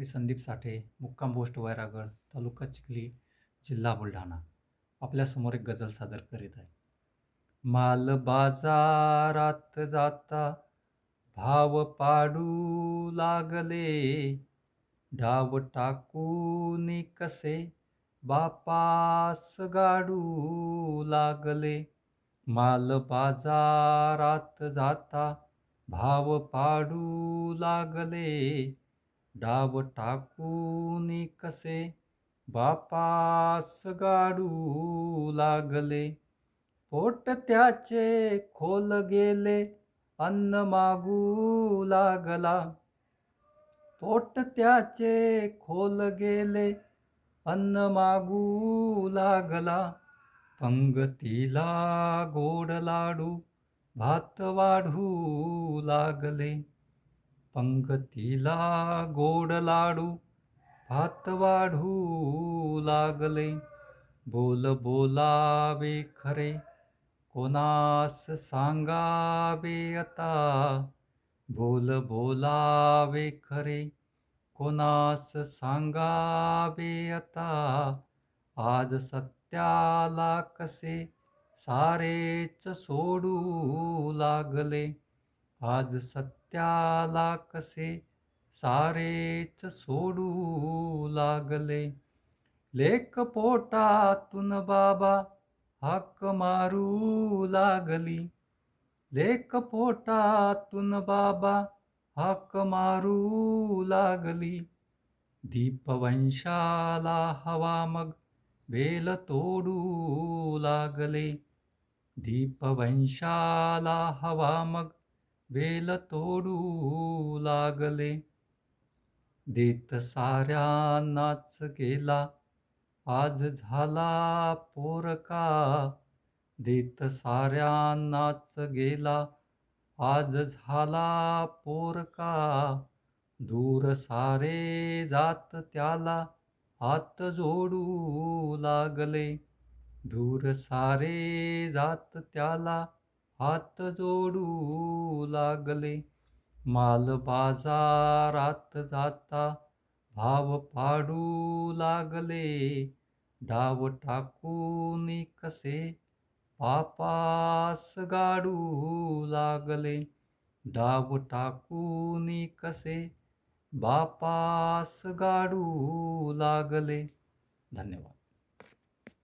मी संदीप साठे मुक्काम पोस्ट वैरागड तालुका चिखली जिल्हा बुलढाणा. आपल्यासमोर एक गझल सादर करीत आहे. माल बाजारात जाता भाव पाडू लागले. डाव टाकून कसे बापास गाडू लागले. माल बाजारात जाता भाव पाडू लागले. डाव टाकून कसे बापास गाडू लागले. पोट त्याचे खोल गेले अन्न मागू लागला. पोट त्याचे खोल गेले अन्न मागू लागला. पंगतीला गोड लाडू भात वाढू लागले. पंगतीला गोड लाडू भात वाढू लागले. बोल बोलावे खरे कोणास सांगावे आता? बोल बोलावे खरे कोणास सांगावे आता? आज सत्याला कसे सारेच सोडू लागले? आज सत्याला कसे सारेच सोडू लागले? लेक पोटातून बाबा हाक मारू लागली. लेक पोटातून बाबा हाक मारू लागली. दीपवंशाला हवा मग वेल तोडू लागले. दीपवंशाला हवा मग बेल तोडू लागले. देत साऱ्यांनाच गेला. आज झाला पोरका. देत साऱ्यांनाच गेला. आज झाला पोरका. दूर सारे जात त्याला हात जोडू लागले. दूर सारे जात त्याला हात जोडू लागले. माल बाजारात जाता भाव पाडू लागले. डाव टाकून कसे पापास गाडू लागले. डाव टाकून कसे बापास गाडू लागले. धन्यवाद.